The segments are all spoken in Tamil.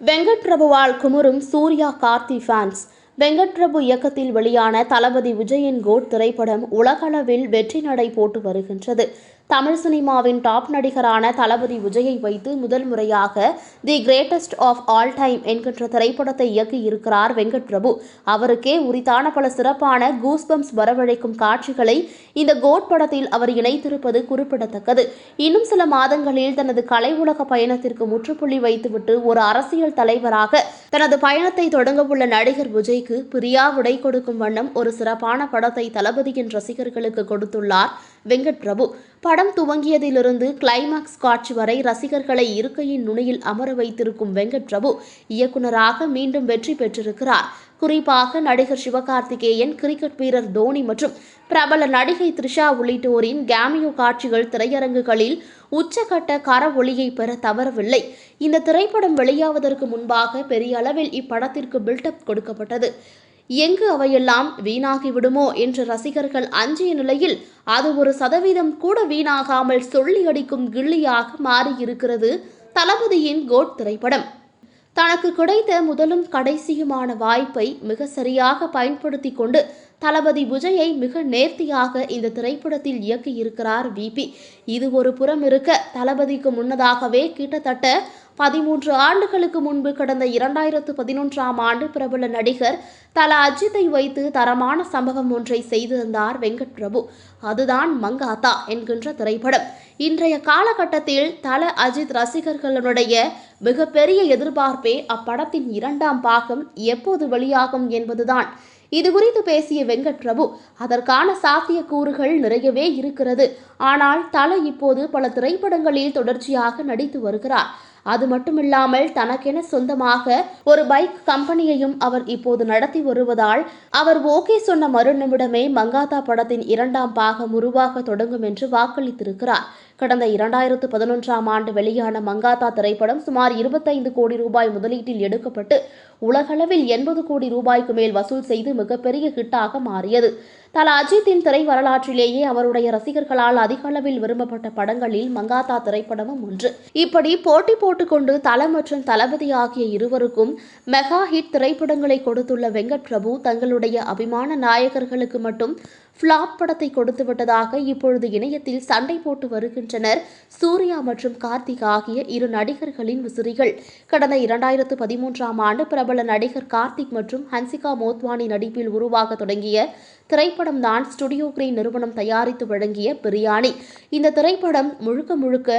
வெங்கட் பிரபுவால் குமுறும் சூர்யா கார்த்தி ஃபேன்ஸ் வெங்கட் பிரபு இயக்கத்தில் வெளியான தளபதி விஜயின் கோட் திரைப்படம் உலகளவில் வெற்றி நடை போட்டு வருகின்றது. தமிழ் சினிமாவின் டாப் நடிகரான தளபதி விஜயை வைத்து முதல் முறையாக the greatest of all time என்கின்ற திரைப்படத்தை இயக்கியிருக்கிறார் வெங்கட் பிரபு. அவருக்கே உரித்தான பல சிறப்பான கூஸ்பம்ஸ் வரவழைக்கும் காட்சிகளை இந்த கோட் படத்தில் அவர் இணைத்திருப்பது குறிப்பிடத்தக்கது. இன்னும் சில மாதங்களில் தனது கலை உலக பயணத்திற்கு முற்றுப்புள்ளி வைத்துவிட்டு ஒரு அரசியல் தலைவராக தனது பயணத்தை தொடங்கவுள்ள நடிகர் விஜய்க்கு பிரியா விடை கொடுக்கும் வண்ணம் ஒரு சிறப்பான படத்தை தளபதியின் ரசிகர்களுக்கு கொடுத்துள்ளார். வெங்கட் பிரபு படம் துவங்கியதிலிருந்து கிளைமாக்ஸ் காட்சி வரை ரசிகர்களை இருக்கையின் நுனியில் அமர வைத்திருக்கும் வெங்கட் பிரபு இயக்குனராக மீண்டும் வெற்றி பெற்றிருக்கிறார். குறிப்பாக நடிகர் சிவகார்த்திகேயன் கிரிக்கெட் வீரர் தோனி மற்றும் பிரபல நடிகை த்ரிஷா உள்ளிட்டோரின் கேமியோ காட்சிகள் திரையரங்குகளில் உச்சகட்ட கர ஒளியை பெற தவறவில்லை. இந்த திரைப்படம் வெளியாவதற்கு முன்பாக பெரிய அளவில் இப்படத்திற்கு பில்டப் கொடுக்கப்பட்டது. எங்கு அவையெல்லாம் வீணாகி விடுமோ என்று ரசிகர்கள் அஞ்சிய நிலையில் அது ஒரு சதவீதம் கூட வீணாகாமல் சொல்லி அடிக்கும் கிள்ளியாக மாறியிருக்கிறது தளபதியின் கோட் திரைப்படம். தனக்கு கிடைத்த முதலும் கடைசியுமான வாய்ப்பை மிக சரியாக பயன்படுத்தி கொண்டு தளபதி விஜயை மிக நேர்த்தியாக இந்த திரைப்படத்தில் இயக்கியிருக்கிறார் விபி இது ஒரு புறம் இருக்க தளபதிக்கு முன்னதாகவே கிட்டத்தட்ட பதிமூன்று ஆண்டுகளுக்கு முன்பு கடந்த இரண்டாயிரத்து பதினொன்றாம் ஆண்டு பிரபல நடிகர் தல அஜித்தை வைத்து தரமான சம்பவம் ஒன்றை செய்திருந்தார் வெங்கட் பிரபு. அதுதான் மங்காத்தா என்கின்ற திரைப்படம். இன்றைய காலகட்டத்தில் தல அஜித் ரசிகர்களுடைய மிகப்பெரிய எதிர்பார்ப்பே அப்படத்தின் இரண்டாம் பாகம் எப்போது வெளியாகும் என்பதுதான். இது குறித்து பேசிய வெங்கட் பிரபு அதற்கான சாத்தியக்கூறுகள் நிறையவே இருக்கிறது. ஆனால் தல இப்போது பல திரைப்படங்களில் தொடர்ச்சியாக நடித்து வருகிறார். அது மட்டுமில்லாமல் தனக்கென சொந்தமாக ஒரு பைக் கம்பெனியையும் அவர் இப்போது நடத்தி வருவதால் அவர் ஓகே சொன்ன மறுநிமிடமே மங்காத்தா படத்தின் இரண்டாம் பாகம் உருவாக தொடங்கும் என்று வாக்களித்திருக்கிறார். கடந்த இரண்டாயிரத்து பதினொன்றாம் ஆண்டு வெளியான மங்காத்தா திரைப்படம் சுமார் இருபத்தைந்து கோடி ரூபாய் முதலீட்டில் எடுக்கப்பட்டு உலகளவில் எண்பது கோடி ரூபாய்க்கு மேல் வசூல் செய்து மிகப்பெரிய ஹிட்டாக மாறியது. தல அஜித்தின் திரை வரலாற்றிலேயே அவருடைய ரசிகர்களால் அதிக அளவில் விரும்பப்பட்ட படங்களில் மங்காத்தா திரைப்படமும் ஒன்று. இப்படி போட்டி போட்டுக்கொண்டு தல மற்றும் தளபதி ஆகிய இருவருக்கும் மெகா ஹிட் திரைப்படங்களை கொடுத்துள்ள வெங்கட் பிரபு தங்களுடைய அபிமான நாயகர்களுக்கு மட்டும் ஃப்ளாப் படத்தை கொடுத்து விட்டதாக இப்பொழுது இணையத்தில் சண்டை போட்டு வருகின்றனர். சூர்யா மற்றும் கார்த்திக் ஆகிய இரு நடிகர்களின் விசிறிகள். கடந்த இரண்டாயிரத்து பதிமூன்றாம் ஆண்டு பிரபல நடிகர் கார்த்திக் மற்றும் ஹன்சிகா மோத்வானி நடிப்பில் உருவாக தொடங்கிய திரைப்படம் தான் ஸ்டுடியோ கிரீன் நிறுவனம் தயாரித்து வழங்கிய பிரியாணி. இந்த திரைப்படம் முழுக்க முழுக்க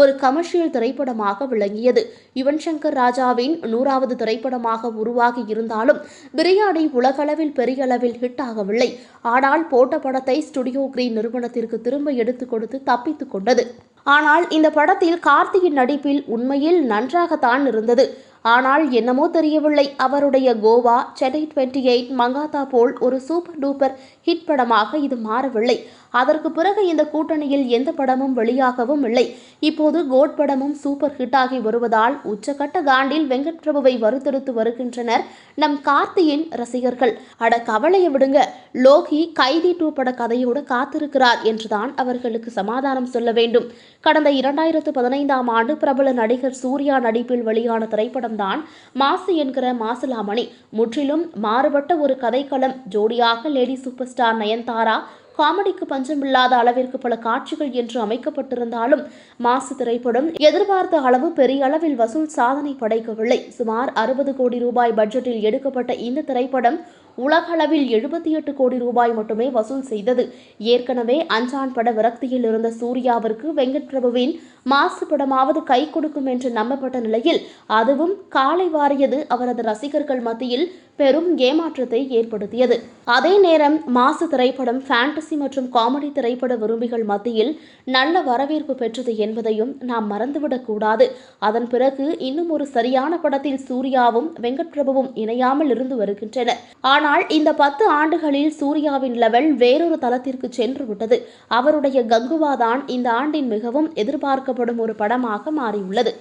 ஒரு கமர்ஷியல் திரைப்படமாக விளங்கியது. யுவன் சங்கர் ராஜாவின் நூறாவது திரைப்படமாக உருவாகி இருந்தாலும் பிரியாணி உலகளவில் பெரிய அளவில் ஹிட் ஆகவில்லை. ஆனால் போட்ட படத்தை ஸ்டுடியோ கிரீன் நிறுவனத்திற்கு திரும்ப எடுத்து கொடுத்து தப்பித்துக் கொண்டது. ஆனால் இந்த படத்தில் கார்த்தியின் நடிப்பில் உண்மையில் நன்றாகத்தான் இருந்தது. ஆனால் என்னமோ தெரியவில்லை. அவருடைய கோவா சென்னை டுவெண்ட்டி எயிட் மங்காத்தா போல் ஒரு சூப்பர் டூப்பர் ஹிட் படமாக இது மாறவில்லை. அதற்கு பிறகு இந்த கூட்டணியில் எந்த படமும் வெளியாகவும் இல்லை. இப்போது கோட் படமும் சூப்பர் ஹிட் ஆகி வருவதால் உச்சகட்ட காண்டில் வெங்கட் பிரபுவை வறுத்தெடுத்து வருகின்றனர் நம் கார்த்தியின் ரசிகர்கள். அட கவலையை விடுங்க. லோகி கைதி டூ பட கதையோடு காத்திருக்கிறார் என்றுதான் அவர்களுக்கு சமாதானம் சொல்ல வேண்டும். கடந்த இரண்டாயிரத்து பதினைந்தாம் ஆண்டு பிரபல நடிகர் சூர்யா நடிப்பில் வெளியான திரைப்படம்தான் மாசு என்கிற மாசிலாமணி. முற்றிலும் மாறுபட்ட ஒரு கதைக்களம். ஜோடியாக லேடி சூப்பர் ஸ்டார் நயன்தாரா காமெடிக்கு பஞ்சமில்லாத அளவிற்கு பல காட்சிகள் என்று அமைக்கப்பட்டிருந்தாலும் மாசு திரைப்படம் எதிர்பார்த்த அளவு பெரிய அளவில் வசூல் சாதனை படைக்கவில்லை. சுமார் அறுபது கோடி ரூபாய் பட்ஜெட்டில் எடுக்கப்பட்ட இந்த திரைப்படம் உலகளவில் எழுபத்தி எட்டு கோடி ரூபாய் மட்டுமே வசூல் செய்தது. ஏற்கனவே அஞ்சான் பட விரக்தியில் இருந்த சூர்யாவிற்கு வெங்கட் பிரபுவின் மாசு படமாவது கை கொடுக்கும் என்று நம்பப்பட்ட நிலையில் அதுவும் காலை வாரியது அவரது ரசிகர்கள் மத்தியில் பெரும் ஏமாற்றத்தை ஏற்படுத்தியது. அதே நேரம் மாசு திரைப்படம் ஃபேண்டசி மற்றும் காமெடி திரைப்பட விரும்பிகள் மத்தியில் நல்ல வரவேற்பு பெற்றது என்பதையும் நாம் மறந்துவிடக்கூடாது அதன் பிறகு இன்னும் ஒரு சரியான படத்தில் சூர்யாவும் வெங்கட் பிரபுவும் இணையாமல் இருந்து வருகின்றனர் ஆனால் இந்த பத்து ஆண்டுகளில் சூர்யாவின் லெவல் வேறொரு தளத்திற்கு சென்று விட்டது. அவருடைய கங்குவா தான் இந்த ஆண்டின் மிகவும் எதிர்பார்க்கப்படும் ஒரு படமாக மாறியுள்ளது.